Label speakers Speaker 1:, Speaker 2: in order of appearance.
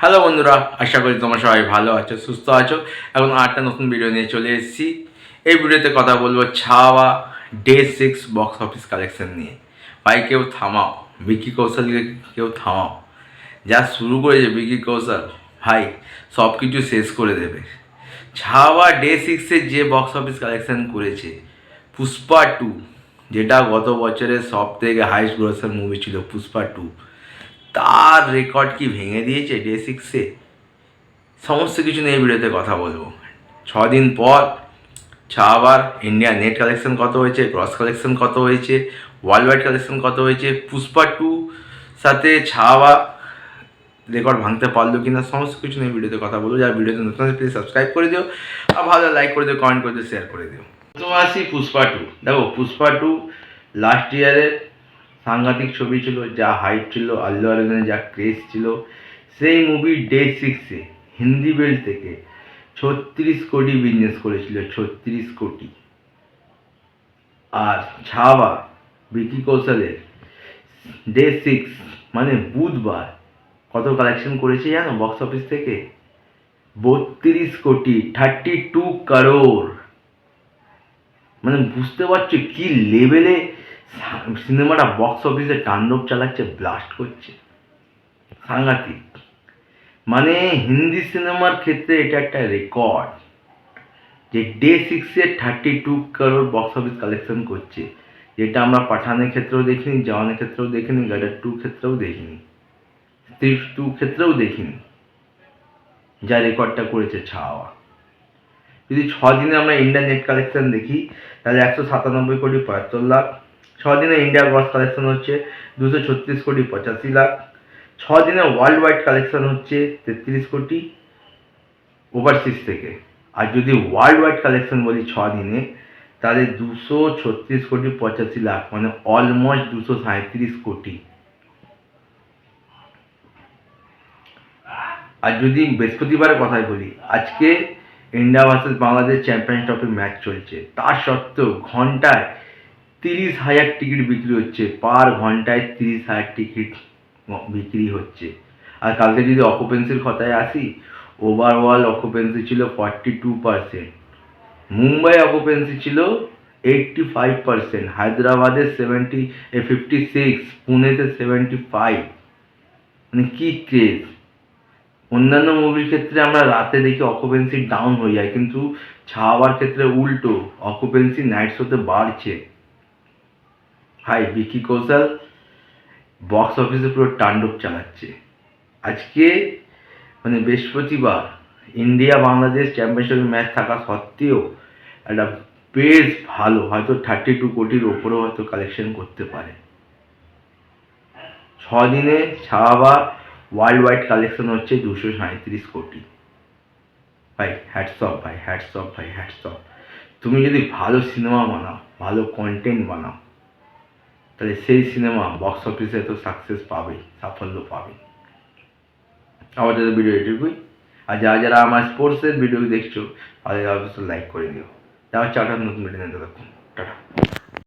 Speaker 1: Hello বন্ধুরা, আশা করি তোমরা সবাই ভালো আছো, সুস্থ আছো। এখন আটটা নতুন ভিডিও নিয়ে চলে এসেছি। এই ভিডিওতে কথা বলব Chhaava day six box office collection নিয়ে। ভাই, কেউ থামাও। বিকি কৌশলকে কেউ থামাও। যা শুরু করেছে বিকি কৌশল, ভাই সব কিছু শেষ করে দেবে। ছাওয়া ডে সিক্সের যে বক্স অফিস কালেকশন করেছে, পুষ্পা টু যেটা গত বছরের সব থেকে হাইস্ট গ্রোসার মুভি ছিল পুষ্পা টু তার রেকর্ড কি ভেঙে দিয়েছে ডে সিক্সে সমস্ত কিছু নিয়ে ভিডিওতে কথা বলব। দিন পর আবার ইন্ডিয়া নেট কালেকশন কত হয়েছে ক্রস কালেকশন কত হয়েছে ওয়ার্ল্ড ওয়াইড কালেকশন কত হয়েছে, পুষ্পা টু সাথে ছাওয়া রেকর্ড ভাঙতে পারল কিনা, সমস্ত কিছু নিয়ে ভিডিওতে কথা বলব। যারা ভিডিওতে নতুন প্লিজ সাবস্ক্রাইব করে দিও আর ভালো লাইক করে দিও কমেন্ট করে দিও শেয়ার করে দিও। তো আসি পুষ্পা টু দেখো, পুষ্পা টু লাস্ট ইয়ারের সাংঘাতিক ছবি ছিল, যা হাইপ ছিল, আল্লু অর্জুনের যা ক্রেজ ছিল। সেই মুভি ডে সিক্সে হিন্দি বেল্ট থেকে ছত্রিশ কোটি বিজনেস করেছিল, ছত্রিশ কোটি। আর ছাওয়া বিকি কৌশলের ডে সিক্স মানে বুধবার, কত কালেকশন করেছে জানো বক্স অফিস থেকে? বত্রিশ কোটি থার্টি টু কারোর মানে বুঝতে পারছ কি লেভেলে সিনেমাটা বক্স অফিসে তাণ্ডব চালাচ্ছে ব্লাস্ট করছে। সাংঘাতিক। মানে হিন্দি সিনেমার ক্ষেত্রে এটা একটা রেকর্ড যে ডে সিক্সে থার্টি টু কারোর বক্স অফিস কালেকশন করছে। যেটা আমরা পাঠানের ক্ষেত্রেও দেখিনি, জওয়ানের ক্ষেত্রেও দেখিনি গাডার টু ক্ষেত্রেও দেখিনি। স্ত্রী টু ক্ষেত্রেও দেখিনি। যা রেকর্ডটা করেছে ছাওয়া। যদি ছ দিনে আমরা ইন্ডিয়ান নেট কালেকশন দেখি, তাহলে একশো সাতানব্বই কোটি পঁয়াত্তর লাখ ছ দিনে ইন্ডিয়া গ্রস কালেকশন হচ্ছে দুশো ছত্রিশ কোটি পঁচাশি লাখ। ছ দিনে ওয়ার্ল্ড ওয়াইড কালেকশন হচ্ছে তেত্রিশ কোটি ওভারসিজ থেকে। আর যদি ওয়ার্ল্ড ওয়াইড কালেকশন বলি ছ দিনে তাহলে দুশো ছত্রিশ কোটি পঁচাশি লাখ মানে অলমোস্ট দুশো সাঁত্রিশ কোটি। আর যদি বৃহস্পতিবারের কথাই বলি, আজকে India versus Bangladesh champion trophy match চলছে। তার সত্ত্বেও ঘন্টায় তিরিশ হাজার টিকিট বিক্রি হচ্ছে, পার ঘন্টায় তিরিশ হাজার টিকিট বিক্রি হচ্ছে। আর কালকে যদি অকুপেন্সির কথায় আসি ওভারঅল অকুপেন্সি ছিল forty two percent Mumbai occupancy ছিল এইটটি ফাইভ পারসেন্ট হায়দ্রাবাদে সেভেন্টি ফিফটি সিক্স পুনেতে সেভেন্টি ফাইভ মানে কী ক্রেজ অন্যান্য মুভির ক্ষেত্রে আমরা রাতে দেখি অকুপেন্সি ডাউন হয়ে যায়, কিন্তু ছাওয়ার ক্ষেত্রে উল্টো অকুপেন্সি নাইট শোতে বাড়ছে। হাই বিকি কৌশল। বক্স অফিসে পুরো তাণ্ডব চালাচ্ছে। আজকে মানে বৃহস্পতিবার, ইন্ডিয়া বাংলাদেশ চ্যাম্পিয়নশিপ ম্যাচ থাকা সত্ত্বেও একটা বেশ ভালো, হয়তো থার্টি টু কোটির ওপরেও হয়তো কালেকশন করতে পারে। ছ দিনে ছাওয়া ওয়ার্ল্ড ওয়াইড কালেকশন হচ্ছে দুশো সাঁত্রিশ কোটি। ভাই হ্যাটসঅপ ভাই হ্যাটসঅপ ভাই হ্যাটসঅপ তুমি যদি ভালো সিনেমা বানাও, ভালো কন্টেন্ট বানাও তাহলে সেই সিনেমা বক্স অফিসে তো সাকসেস পাবে সাফল্য পাবে আমার যাদের ভিডিও এটুকুই। আর যারা যারা আমার স্পোর্টসের ভিডিও দেখছ, তাদের অবশ্যই লাইক করে দিও। হচ্ছে আটার নতুন ভিডিও নিয়ে থাকুন টাটা।